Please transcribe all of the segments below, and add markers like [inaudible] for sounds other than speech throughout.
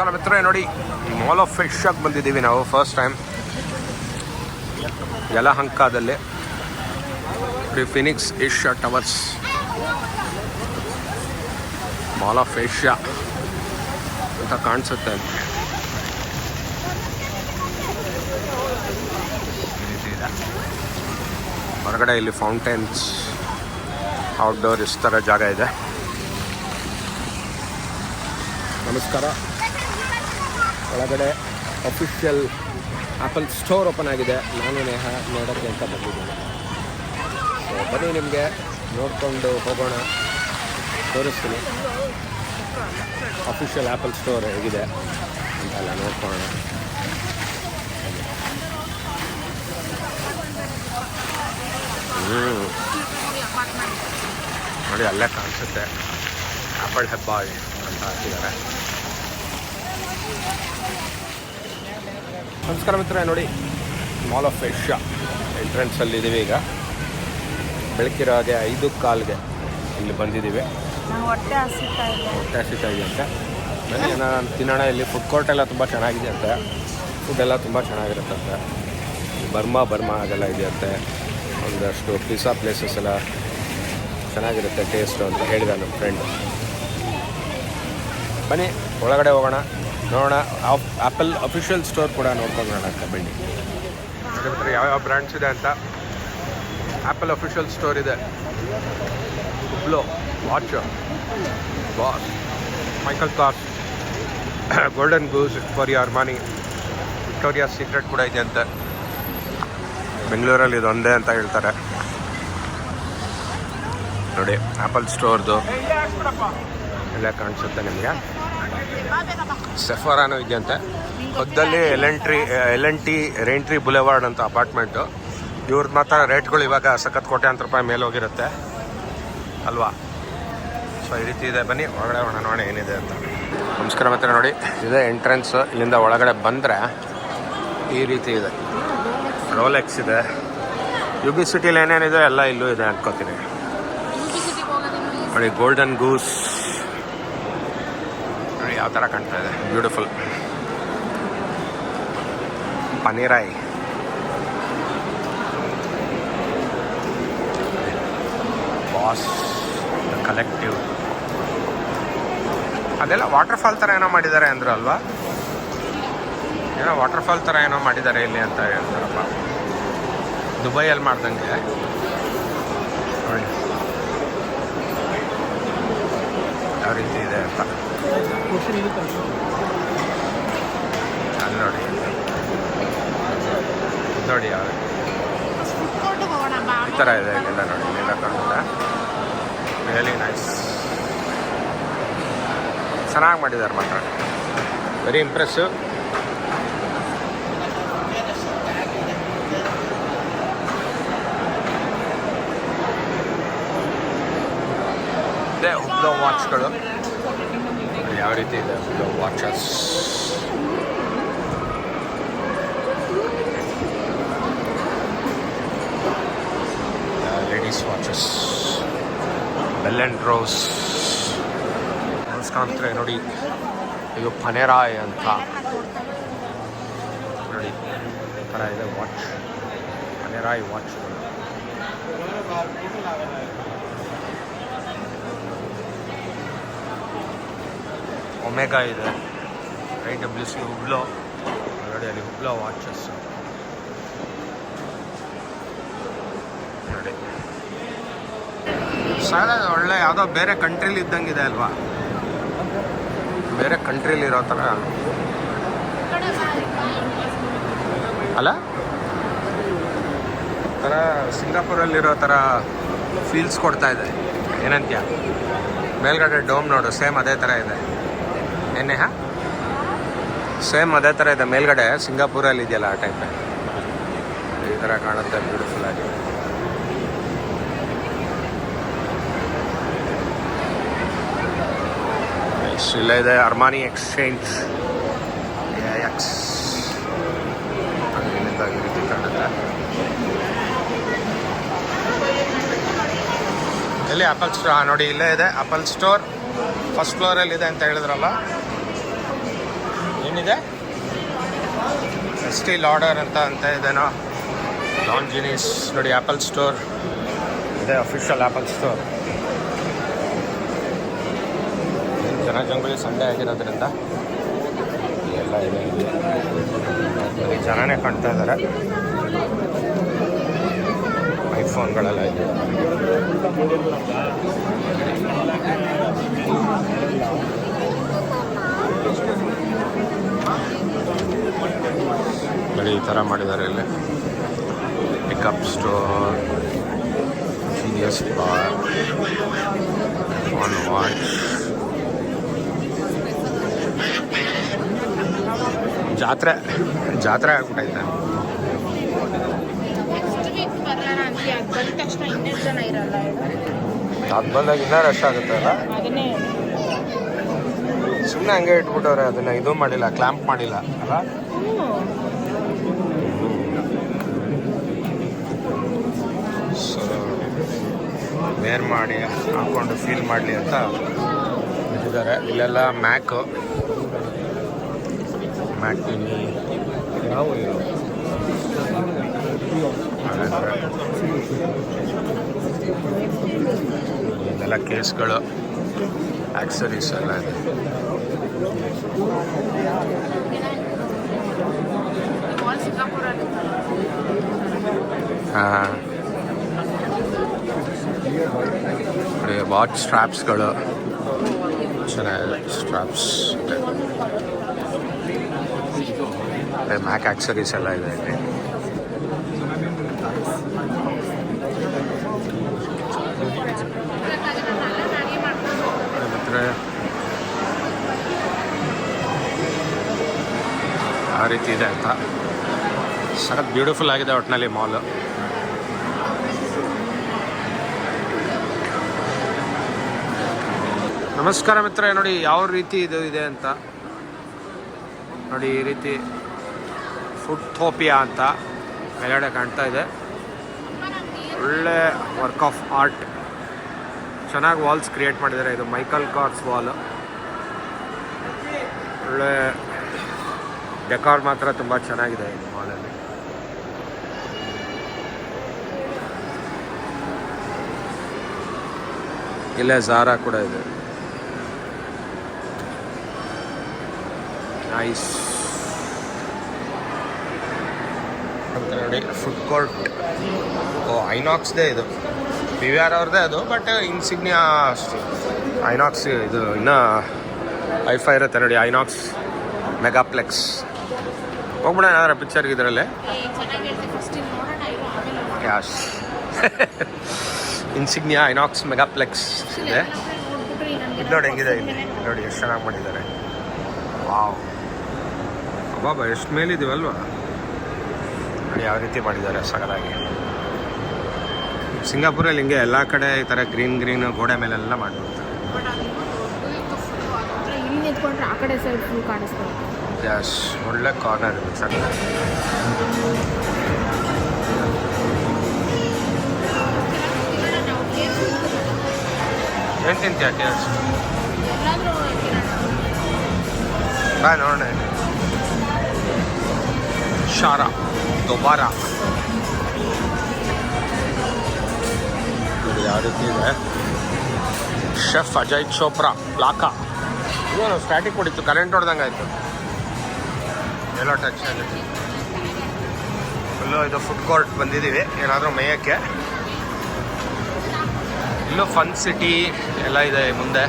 ನಮಸ್ಕಾರ ಮಿತ್ರ ನೋಡಿ mall of fish ಆಗಿ ಬಂದಿದ್ದೀವಿ ನಾವು first time ಯಲಹಂಕಾದಲ್ಲಿ. Phoenix Asia Towers Mall of Asia ಅಂತ ಕಾಣಿಸುತ್ತೆ. ಹೊರಗಡೆ ಇಲ್ಲಿ ಫೌಂಟೇನ್ಸ್ ಔಟ್ಡೋರ್ ಇಸ್ ಥರ ಜಾಗ ಇದೆ. ನಮಸ್ಕಾರ. ಒಳಗಡೆ ಅಫಿಷಿಯಲ್ ಆಪಲ್ ಸ್ಟೋರ್ ಓಪನ್ ಆಗಿದೆ. ನಾನು ನೇಹ ನೋಡೋಕ್ಕೆ ಅಂತ ಬಂದಿದ್ದೀನಿ. ಬನ್ನಿ ನಿಮಗೆ ನೋಡಿಕೊಂಡು ಹೋಗೋಣ. ತೋರಿಸ್ತೀನಿ. ಅಫಿಷಿಯಲ್ ಆ್ಯಪಲ್ ಸ್ಟೋರ್ ಹೇಗಿದೆ ಅಂತೆಲ್ಲ ನೋಡ್ಕೊಳ್ಳೋಣ. ಹ್ಞೂ ನೋಡಿ, ಅಲ್ಲೇ ಕಾಣಿಸುತ್ತೆ. ಆ್ಯಪಲ್ ಹೆಬ್ಬ ಅಂತ ಹಾಕಿದ್ದಾರೆ. ನಮಸ್ಕಾರ ಮಿತ್ರ ನೋಡಿ ಮಾಲ್ ಆಫ್ ಏಷ್ಯಾ ಎಂಟ್ರೆನ್ಸಲ್ಲಿ ಇದ್ದೀವಿ ಈಗ. ಬೆಳಕಿರೋ ಹಾಗೆ ಐದು ಕಾಲ್ಗೆ ಇಲ್ಲಿ ಬಂದಿದ್ದೀವಿ ಹೊಟ್ಟೆ ಹಸಿತಾ ಇದೆ. ಅಂತೆ. ಬನ್ನಿ ನಾನು ತಿನ್ನೋಣ. ಇಲ್ಲಿ ಫುಡ್ ಕೋರ್ಟ್ ಎಲ್ಲ ತುಂಬ ಚೆನ್ನಾಗಿದೆ ಅಂತೆ. ಫುಡ್ ಎಲ್ಲ ತುಂಬ ಚೆನ್ನಾಗಿರುತ್ತಂತೆ ಬರ್ಮಾ ಬರ್ಮಾ ಅದೆಲ್ಲ ಇದೆಯಂತೆ. ಒಂದಷ್ಟು ಪಿಜ್ಜಾ ಪ್ಲೇಸಸ್ ಎಲ್ಲ ಚೆನ್ನಾಗಿರುತ್ತೆ ಟೇಸ್ಟು ಅಂತ ಹೇಳಿದ ನಮ್ಮ ಫ್ರೆಂಡ್ ಬನ್ನಿ ಒಳಗಡೆ ಹೋಗೋಣ. ನೋಡೋಣ. ಆ್ಯಪಲ್ ಅಫಿಷಿಯಲ್ ಸ್ಟೋರ್ ಕೂಡ ನೋಡ್ಕೊಂಡು ಬರೋಣ ಅಂತ ಬನ್ನಿ. ಯಾವ್ಯಾವ ಬ್ರ್ಯಾಂಡ್ಸ್ ಇದೆ ಅಂತ? ಆ್ಯಪಲ್ ಅಫಿಷಿಯಲ್ ಸ್ಟೋರ್ ಇದೆ. Hublot watch Boss Michael Kors Golden Goose for your money Victoria's Secret ಕೂಡ ಇದೆ ಅಂತ. ಬೆಂಗಳೂರಲ್ಲಿ ಇದೊಂದೇ ಅಂತ ಹೇಳ್ತಾರೆ. ನೋಡಿ ಆ್ಯಪಲ್ ಸ್ಟೋರ್ದು ಎಲ್ಲ ಕಾಣಿಸುತ್ತೆ ನಿಮಗೆ? ಸೆಫಾರಾನು ಇದೆಯಂತೆ ಪಕ್ಕದಲ್ಲಿ ಎಲ್ ಎನ್ ಟ್ರಿ L N T Raintree Boulevard ಅಂತ ಅಪಾರ್ಟ್ಮೆಂಟು ಇವ್ರದ್ದು ಮಾತ್ರ ರೇಟ್ಗಳು ಇವಾಗ ಸಖತ್ ಕೋಟ್ಯಾಂತರ ರೂಪಾಯಿ ಮೇಲೆ ಹೋಗಿರುತ್ತೆ. ಅಲ್ವಾ? ಸೊ ಈ ರೀತಿ ಇದೆ. ಬನ್ನಿ, ಒಳಗಡೆ ಒಣ ನೋಡಿ ಏನಿದೆ ಅಂತ. ನಮಸ್ಕಾರ ಮತ್ತೆ ನೋಡಿ, ಇದೆ ಎಂಟ್ರೆನ್ಸ್ ಇಲ್ಲಿಂದ ಒಳಗಡೆ ಬಂದರೆ ಈ ರೀತಿ ಇದೆ. ರೋಲೆಕ್ಸ್ ಇದೆ. ಯು ಬಿ ಸಿಟಿಲಿ ಏನೇನಿದೆ? ಎಲ್ಲ ಇಲ್ಲೂ ಇದೆ ಅನ್ಕೋತೀನಿ. ನೋಡಿ ಗೋಲ್ಡನ್ ಗೂಸ್ ಥರ ಕಾಣ್ತಾ ಇದೆ. Beautiful Panerai. ಬಾಸ್ ಕಲೆಕ್ಟಿವ್ ಅದೆಲ್ಲ ವಾಟರ್ಫಾಲ್ ಥರ ಏನೋ ಮಾಡಿದ್ದಾರೆ ಅಂದರು ಅಲ್ವಾ? ಏನೋ ವಾಟರ್ಫಾಲ್ ಥರ ಏನೋ ಮಾಡಿದ್ದಾರೆ ಇಲ್ಲಿ ಅಂತ ಹೇಳ್ತಾರಪ್ಪ. ದುಬೈಯಲ್ಲಿ ಮಾಡ್ದಂಗೆ. ಯಾವ ರೀತಿ ಇದೆ ಅಂತ. ಅಲ್ಲಿ ನೋಡಿ ನೋಡಿ ಈ ಥರ ಇದೆ ಇಲ್ಲೆಲ್ಲ ನೋಡಿ ಇಲ್ಲೆಲ್ಲ ಕಾಣುತ್ತೆ ರಿಯಲಿ ನೈಸ್ ಚೆನ್ನಾಗಿ ಮಾಡಿದ್ದಾರೆ ಮಾತ್ರ ವೆರಿ ಇಂಪ್ರೆಸ್ಸಿವ್ ಇದೆ ಹುಬ್ಲೋ ವಾಚ್ಗಳು ಯಾವ ರೀತಿ ಇದೆ watches ladies watches Bell and Ross ಕಾಣ್ತಾರೆ ನೋಡಿ, ಇದು ಫನೆರಾಯ್ ಅಂತ. ನೋಡಿ ಥರ ಇದೆ ವಾಚ್ ಫನೆರಾಯ್ ವಾಚ್ಗಳು ಒಮೆಗಾ ಇದೆ. ಐ ಡಬ್ಲ್ಯೂ ಸಿ ಹುಬ್ಲೋ ನೋಡಿ ಅಲ್ಲಿ ಹುಬ್ಲೋ ವಾಚಸ್ ಸಾಲ, ಒಳ್ಳೆ ಯಾವುದೋ ಬೇರೆ ಕಂಟ್ರೀಲಿ ಇದ್ದಂಗಿದೆ ಅಲ್ವಾ? ಬೇರೆ ಕಂಟ್ರೀಲಿ ಇರೋ ಥರ. ಅಲ್ಲ? ಥರ ಸಿಂಗಾಪುರಲ್ಲಿರೋ ಥರ ಫೀಲ್ಸ್ ಕೊಡ್ತಾ ಇದೆ. ಏನಂತ್ಯ? ಮೇಲ್ಗಡೆ ಡೋಮ್ ನೋಡು ಸೇಮ್ ಅದೇ ಥರ ಇದೆ. ಎಣ್ಣೆ ಹಾ? ಸೇಮ್ ಅದೇ ಥರ ಇದೆ. ಮೇಲ್ಗಡೆ ಸಿಂಗಾಪುರಲ್ಲಿ ಇದೆಯಲ್ಲ ಆ ಟೈಪ್ ಈ ಥರ ಕಾಣುತ್ತೆ ಬ್ಯೂಟಿಫುಲ್ ಆಗಿ. ಇಲ್ಲ ಇದೆ ಅರ್ಮಾನಿ ಎಕ್ಸ್ಚೇಂಜ್ ಕಾಣುತ್ತೆ. ಎಲ್ಲಿ ಆಪಲ್ ಸ್ಟೋರ್ ನೋಡಿ, ಇಲ್ಲೇ ಇದೆ. ಆಪಲ್ ಸ್ಟೋರ್ ಫಸ್ಟ್ ಫ್ಲೋರಲ್ಲಿ ಇದೆ ಅಂತ ಹೇಳಿದ್ರಲ್ಲ. ಏನಿದೆ? ಸ್ಟಿಲ್ ಆರ್ಡರ್ ಅಂತ ಅಂತ ಇದೇನೋ. ಲಾಂಜಿನೀಸ್ ನೋಡಿ ಆ್ಯಪಲ್ ಸ್ಟೋರ್ ಇದೆ ಅಫಿಷಿಯಲ್ ಆ್ಯಪಲ್ ಸ್ಟೋರ್ ಜನಜಂಗುಳಿ ಸಂಡೆ ಆಗಿರೋದ್ರಿಂದ ಎಲ್ಲ ಇದೆ ಇಲ್ಲಿ. ಜನನೇ ಕಾಣ್ತಾ ಇದ್ದಾರೆ. ಐಫೋನ್ಗಳೆಲ್ಲ ಇದೆ. ನೋಡಿ ಈ ಥರ ಮಾಡಿದ್ದಾರೆ ಇಲ್ಲಿ. Pickup store Genius Bar one watch ಜಾತ್ರೆ ಜಾತ್ರೆ ಆಗ್ಬಿಟ್ಟೈತೆ ಅದು ಬಂದಾಗ ಇನ್ನೂ ರಶ್ ಆಗುತ್ತೆ ಅಲ್ಲ? ಸುಮ್ಮನೆ ಹಂಗೆ ಇಟ್ಬಿಟ್ಟವ್ರೆ ಅದನ್ನ ಇದು ಮಾಡಿಲ್ಲ ಕ್ಲ್ಯಾಂಪ್ ಮಾಡಿಲ್ಲ ಅಲ್ಲ? ಸೊ ಮಾಡಿ, ಹಾಕೊಂಡು ಫೀಲ್ ಮಾಡಲಿ ಅಂತ ಇಟ್ಟಿದ್ದಾರೆ ಇಲ್ಲೆಲ್ಲ ಮ್ಯಾಕು ಮ್ಯಾಕ್ ಟಿವಿ ಇವು? ಇದೆಲ್ಲ ಕೇಸ್ಗಳು ಆಕ್ಸರೀಸ್ ಎಲ್ಲ ಇದೆ ವಾಚ್ ಸ್ಟ್ರಾಪ್ಸ್ಗಳು ಚೆನ್ನಾಗಿದೆ ಸ್ಟ್ರಾಪ್ಸ್ ಮ್ಯಾಕ್ ಆಕ್ಸರೀಸ್ ಎಲ್ಲ ಇದೆ ಇಲ್ಲಿ. ಆ ರೀತಿ ಇದೆ ಅಂತ. ಸಖತ್ ಬ್ಯೂಟಿಫುಲ್ ಆಗಿದೆ ಒಟ್ಟಿನಲ್ಲಿ ಮಾಲ್. ನಮಸ್ಕಾರ ಮಿತ್ರ ನೋಡಿ ಯಾವ ರೀತಿ ಇದು ಇದೆ ಅಂತ. ನೋಡಿ ಈ ರೀತಿ ಫುಡ್ ಥೋಪಿಯಾ ಅಂತ ಮೇಲ್ಗಡೆ ಕಾಣ್ತಾ ಇದೆ. ಒಳ್ಳೆ ವರ್ಕ್ ಆಫ್ ಆರ್ಟ್. ಚೆನ್ನಾಗಿ ವಾಲ್ಸ್ ಕ್ರಿಯೇಟ್ ಮಾಡಿದ್ದಾರೆ ಇದು ಮೈಕಲ್ ಕಾರ್ಸ್ ವಾಲ್. ಒಳ್ಳೆ ಡೆಕಾರ್ ಮಾತ್ರ ತುಂಬ ಚೆನ್ನಾಗಿದೆ ಈ ಮಾಲಲ್ಲಿ ಇಲ್ಲೇ ಜಾರಾ ಕೂಡ ಇದೆ. ನೈಸ್ ಅಂತ ನೋಡಿ ಫುಡ್ ಕೋರ್ಟ್ ಓ ಐನಾಕ್ಸ್ದೇ ಇದು. ಪಿ ವಿ ಆರ್ ಅವ್ರದ್ದೇ ಅದು ಬಟ್ ಇನ್ಸಿಗ್ನಿಯಾ ಐನಾಕ್ಸ್ ಇದು ಇನ್ನೂ ಐಫೈ ಇರುತ್ತೆ ನೋಡಿ ಐನಾಕ್ಸ್ ಮೆಗಾಪ್ಲೆಕ್ಸ್ ಹೋಗ್ಬಿಡೋಣ ಏನಾದ್ರು ಪಿಕ್ಚರ್ಗೆ ಇದರಲ್ಲಿ ಏ [laughs] ಇನ್ಸಿಗ್ನಿಯಾ ಐನಾಕ್ಸ್ ಮೆಗಾಪ್ಲೆಕ್ಸ್ ಇದೆ. ಇದು ನೋಡಿ ಹೆಂಗಿದೆ ಇಲ್ಲಿ? ನೋಡಿ ಎಷ್ಟು ಚೆನ್ನಾಗಿ ಮಾಡಿದ್ದಾರೆ. ವಾವ್. ಬಾಬಾ ಎಷ್ಟು ಮೇಲಿದ್ದೀವಲ್ವಾ ನೋಡಿ ಯಾವ ರೀತಿ ಮಾಡಿದ್ದಾರೆ ಸಗದಾಗಿ. ಸಿಂಗಾಪುರಲ್ಲಿ ಹಿಂಗೆ ಎಲ್ಲ ಕಡೆ ಈ ಥರ ಗ್ರೀನ್ ಗ್ರೀನ್ ಗೋಡೆ ಮೇಲೆಲ್ಲ ಮಾಡಿಬಿಡ್ತಾರೆ. ಒಳ್ಳೆ ಕಾರ್ನರ್ ಇದೆ ಸರ್ ಏನು ತಿಂತೀಯ ಬಾಯ್ ನೋಡೋಣ. ಶಾರ ದುಬಾರ. ನೋಡಿ ಯಾವ ರೀತಿ ಇದೆ? ಶೆಫ್ ಅಜಯ್ ಚೋಪ್ರಾ ಲಾಕಾ ಏನು ಸ್ಟ್ಯಾಟಿಕ್ ಹೊಡಿತು ಕರೆಂಟ್ ಹೊಡೆದಂಗೆ ಆಯಿತು. ಎಲ್ಲೋ ಟಚ್ ಆಗುತ್ತೆ ಫುಲ್ಲು ಇದು ಫುಡ್ ಕೋರ್ಟ್ ಬಂದಿದ್ದೀವಿ. ಏನಾದರೂ ಮೇಯಕ್ಕೆ? ಇಲ್ಲೂ ಫನ್ ಸಿಟಿ ಎಲ್ಲ ಇದೆ ಮುಂದೆ.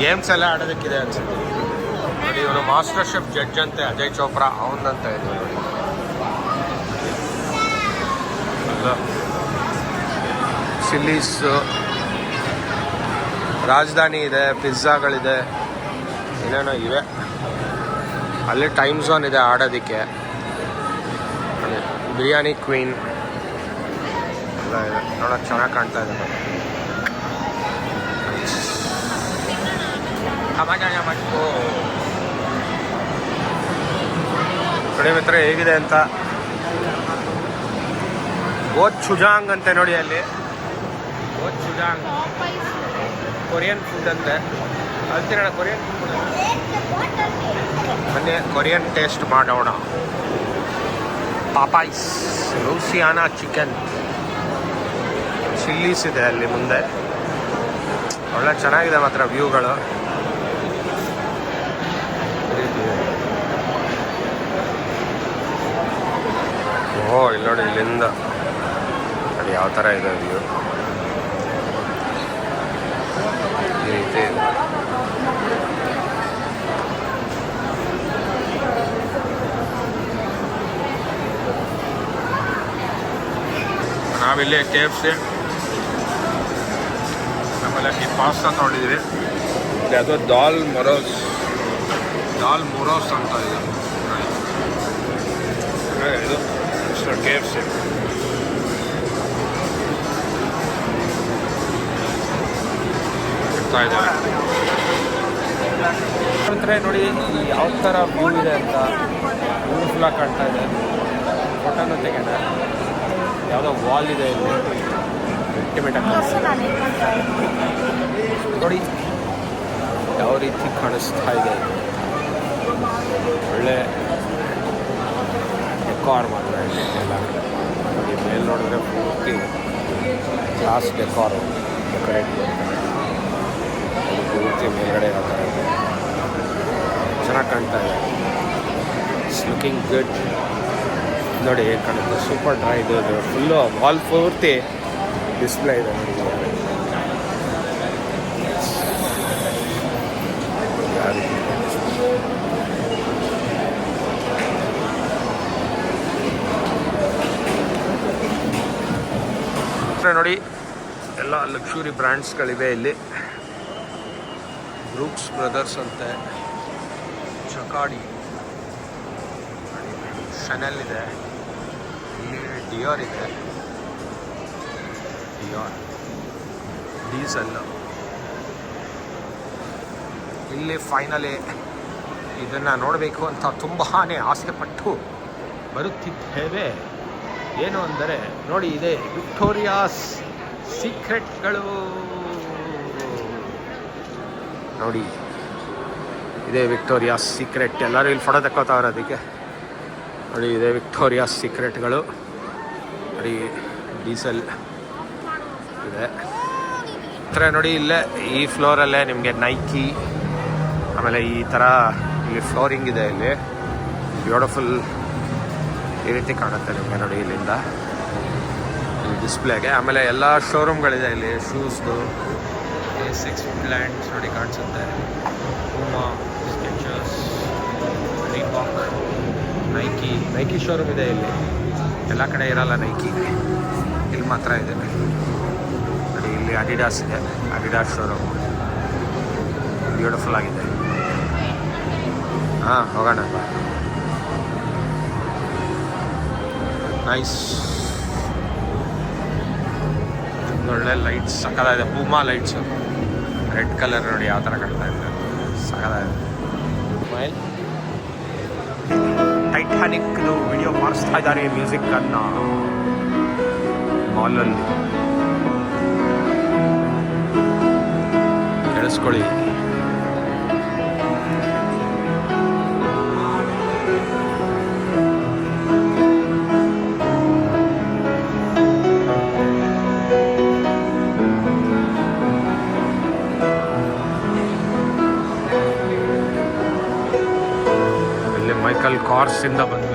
ಗೇಮ್ಸ್ ಎಲ್ಲ ಆಡೋದಕ್ಕಿದೆ ಅನ್ಸುತ್ತೆ. ನೋಡಿ, ಇವರು ಮಾಸ್ಟರ್ ಶೆಫ್ ಜಡ್ಜ್ ಅಂತೆ ಅಜಯ್ ಚೋಪ್ರಾ ಅವನಂತ ಇದೆ ನೋಡಿ. ಚಿಲ್ಲೀಸ್ ರಾಜಧಾನಿ ಇದೆ ಪಿಜ್ಜಾಗಳಿದೆ ಏನೇನೋ ಇವೆ. ಅಲ್ಲಿ ಟೈಮ್ ಝೋನ್ ಇದೆ ಆಡೋದಕ್ಕೆ. ಬಿರಿಯಾನಿ ಕ್ವೀನ್ ಎಲ್ಲ ಇದೆ. ನೋಡೋಕೆ ಚೆನ್ನಾಗಿ ಕಾಣ್ತಾ ಇದೆ ಮಾಡ್ಕೋ. ನೋಡಿ ಮಿತ್ರ ಹೇಗಿದೆ ಅಂತ. ಓದ್ ಚುಜಾಂಗ್ ಅಂತೆ ನೋಡಿ ಅಲ್ಲಿ. ಓದ್ ಚುಜಾಂಗ್. ಕೊರಿಯನ್ ಫುಡ್ ಅಂತೆ. ಅಲ್ಲಿ ಕೊರಿಯನ್ ಫುಡ್ ಕೊರಿಯನ್ ಟೇಸ್ಟ್ ಮಾಡೋಣ. ಪಾಪಾಯ್ಸ್, ಲೂಸಿಯಾನಾ ಚಿಕನ್ ಚಿಲ್ಲೀಸ್ ಇದೆ ಅಲ್ಲಿ ಮುಂದೆ. ಒಳ್ಳೆ ಚೆನ್ನಾಗಿದೆ ಮಾತ್ರ ವ್ಯೂಗಳು ಓಹೋ, ಇಲ್ಲಿ ನೋಡಿ, ಇಲ್ಲಿಂದ. ಅದು ಯಾವ ಥರ ಇದೆ ವ್ಯೂ ಈ ರೀತಿ ಇದೆ. ನಾವಿಲ್ಲಿ ಕೆ ಎಫ್ ಸಿ ಆಮೇಲೆ ಈ ಪಾಸ್ತಾ ತೊಗೊಂಡಿದ್ವಿ ಅದು ದಾಲ್ ಮೊರೋಸ್ ದಾಲ್ ಮೊರೋಸ್ ಅಂತ ಇದೆ. ಇದು ಕೆ KFC. ಇದ್ದೇವೆ ನೋಡಿ ಯಾವ ಥರ ವ್ಯೂ ಇದೆ ಅಂತ ಬ್ಯೂಟಿಫುಲ್ಲಾಗಿ ಕಾಣ್ತಾ ಇದೆ. ಫೋಟೋನು ತೆಗೆದ. ಯಾವುದೋ ವಾಲ್ ಇದೆ ಇಲ್ಲಿ. ನೋಡಿ, ಯಾವ ರೀತಿ ಕಾಣಿಸ್ತಾ ಇದೆ. ಒಳ್ಳೆ ಡೆಕಾರ್ ಇಲ್ಲಿ ಎಲ್ಲ. ನೋಡಿ ಮೇಲೆ ನೋಡಿದ್ರೆ ಪೂರ್ತಿ ಗ್ಲಾಸ್ ಡೆಕಾರು ಡೆಕೋರೇಟ್ ಪೂರ್ತಿ ಮೇಲ್ಗಡೆ ಇರೋ ಥರ ಇದೆ. ಚೆನ್ನಾಗಿ ಕಾಣ್ತಾ ಇದೆ. ಇಟ್ಸ್ ಲುಕಿಂಗ್ ಗುಡ್ ನೋಡಿ ಕಾಣುತ್ತೆ. ಸೂಪರ್ ಡ್ರೈ ಇದು ಫುಲ್ಲು ವಾಲ್ ಪೂರ್ತಿ ಡಿಸ್ಪ್ಲೇ ಇದೆ. ನೋಡಿ ಸ್ನೇಹಿತರೆ ನೋಡಿ. ಎಲ್ಲ ಲಕ್ಷುರಿ ಬ್ರ್ಯಾಂಡ್ಸ್ಗಳಿವೆ ಇಲ್ಲಿ. ಬ್ರೂಕ್ಸ್ ಬ್ರದರ್ಸ್ ಅಂತೆ. ಚಕಾಡಿ ಶನೆಲ್ ಇದೆ. ಇಲ್ಲಿ ಡಿಯೋರ್ ಇದೆ. ಡಿಯೋರ್ ಡೀಸೆಲ್ ಇಲ್ಲಿ ಫೈನಲಿ ಇದನ್ನು ನೋಡಬೇಕು ಅಂತ ತುಂಬಾ ಆಸೆ ಪಟ್ಟು ಬರುತ್ತಿದ್ದೇವೆ. ಏನು ಅಂದರೆ, ನೋಡಿ ಇದೆ, ವಿಕ್ಟೋರಿಯಾಸ್ ಸೀಕ್ರೆಟ್ಗಳು. ನೋಡಿ, ಇದೆ ವಿಕ್ಟೋರಿಯಾಸ್ ಸೀಕ್ರೆಟ್. ಎಲ್ಲರೂ ಇಲ್ಲಿ ಫೋಟೋ ತಕ್ಕೋತಾವ್ರೆ ಅದಕ್ಕೆ. ನೋಡಿ, ಇದೆ ವಿಕ್ಟೋರಿಯಾಸ್ ಸೀಕ್ರೆಟ್ಗಳು. ನೋಡಿ, ಡೀಸೆಲ್ ಇದೆ. ಹತ್ರ ನೋಡಿ, ಇಲ್ಲೇ ಈ ಫ್ಲೋರಲ್ಲೇ ನಿಮಗೆ ನೈಕಿ ಆಮೇಲೆ ಈ ಥರ ಇಲ್ಲಿ ಫ್ಲೋರಿಂಗ್ ಇದೆ ಇಲ್ಲಿ. ಬ್ಯೂಟಿಫುಲ್ ಈ ರೀತಿ ಕಾಣುತ್ತೆ ನಿಮಗೆ ನೋಡಿ ಇಲ್ಲಿಂದ. ಡಿಸ್ಪ್ಲೇಗೆ ಆಮೇಲೆ ಎಲ್ಲ ಶೋರೂಮ್ಗಳಿದೆ ಇಲ್ಲಿ. ಶೂಸ್ದು ಸಿಕ್ಸ್ ಪ್ಲ್ಯಾಂಟ್ಸ್ ನೋಡಿ ಕಾಣಿಸುತ್ತೆ. Puma Skechers Reebok Nike Nike showroom ಇದೆ ಇಲ್ಲಿ. ಎಲ್ಲ ಕಡೆ ಇರಲ್ಲ ನೈಕಿ ಇಲ್ಲಿ ಮಾತ್ರ ಇದೆ. ನೋಡಿ, ಇಲ್ಲಿ ಅಡಿಡಾಸ್ ಇದೆ. ಅಡಿಡಾಸ್ ಶೋರೂಮ್ ಬ್ಯೂಟಿಫುಲ್ ಆಗಿದೆ. ಹಾಂ, ಹೋಗೋಣ. ನೈಸ್ ಒಳ್ಳೆ ಲೈಟ್ಸ್ ಸಕ್ಕದಾಗಿದೆ ಪೂಮಾ ಲೈಟ್ಸ್ ರೆಡ್ ಕಲರ್ ನೋಡಿ ಯಾವ ಥರ ಕಾಣ್ತಾ ಇದೆ. ಸಕ್ಕದಾಗಿದೆ ಟೈಟಾನಿಕ್ದು ವಿಡಿಯೋ ಮಾಡಿಸ್ತಾ ಇದ್ದಾರೆ ಮ್ಯೂಸಿಕ್ ಅನ್ನ. ಮಾಲಲ್ಲಿ ಕೇಳಿಸ್ಕೊಳ್ಳಿ. ಇಲ್ಲಿ ಮೈಕಲ್ ಕಾರ್ಸ್ ಇಂದ ಬಂದು